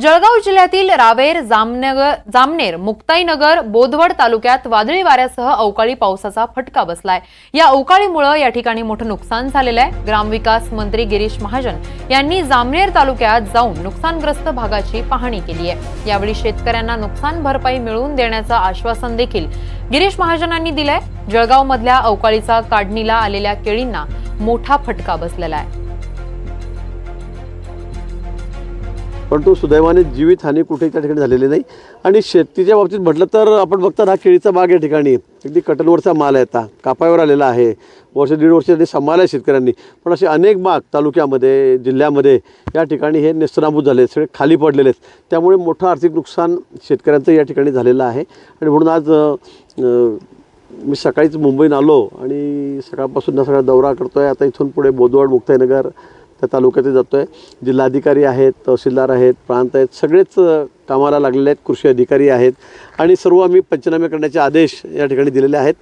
जळगाव जिल्ह्यातील रावेर जामनगर जामनेर मुक्ताईनगर बोधवड तालुक्यात वादळी वाऱ्यासह अवकाळी पावसाचा फटका बसलाय. या अवकाळीमुळे या ठिकाणी मोठं नुकसान झालेलं आहे. ग्रामविकास मंत्री गिरीश महाजन यांनी जामनेर तालुक्यात जाऊन नुकसानग्रस्त भागाची पाहणी केली आहे. यावेळी शेतकऱ्यांना नुकसान भरपाई मिळवून देण्याचं आश्वासन देखील गिरीश महाजनांनी दिलंय. जळगावमधल्या अवकाळीचा काढणीला आलेल्या केळींना मोठा फटका बसलेला आहे. परंतु सुदैवाने जीवितहानी कुठेही त्या ठिकाणी झालेली नाही. आणि शेतीच्या बाबतीत म्हटलं तर आपण बघता हा केळीचा बाग या ठिकाणी. अगदी कटलवरचा माल आहे आता. आलेला आहे. वर्ष दीड वर्ष त्यांनी सांभाळलं आहे शेतकऱ्यांनी. पण असे अनेक बाग तालुक्यामध्ये जिल्ह्यामध्ये या ठिकाणी हे नेस्तनाभूत झाले आहेत, सगळे खाली पडलेले आहेत. त्यामुळे मोठं आर्थिक नुकसान शेतकऱ्यांचं या ठिकाणी झालेलं आहे. आणि म्हणून आज मी सकाळीच मुंबईत आलो आणि सकाळपासून हा सगळा दौरा करतो आहे आता इथून पुढे बोदवड मुक्ताईनगर त्या तालुक्यातही जातो आहे जिल्हाधिकारी आहेत तहसीलदार आहेत प्रांत आहेत सगळेच कामाला लागलेले आहेत कृषी अधिकारी आहेत. आणि सर्व आम्ही पंचनामे करण्याचे आदेश या ठिकाणी दिलेले आहेत.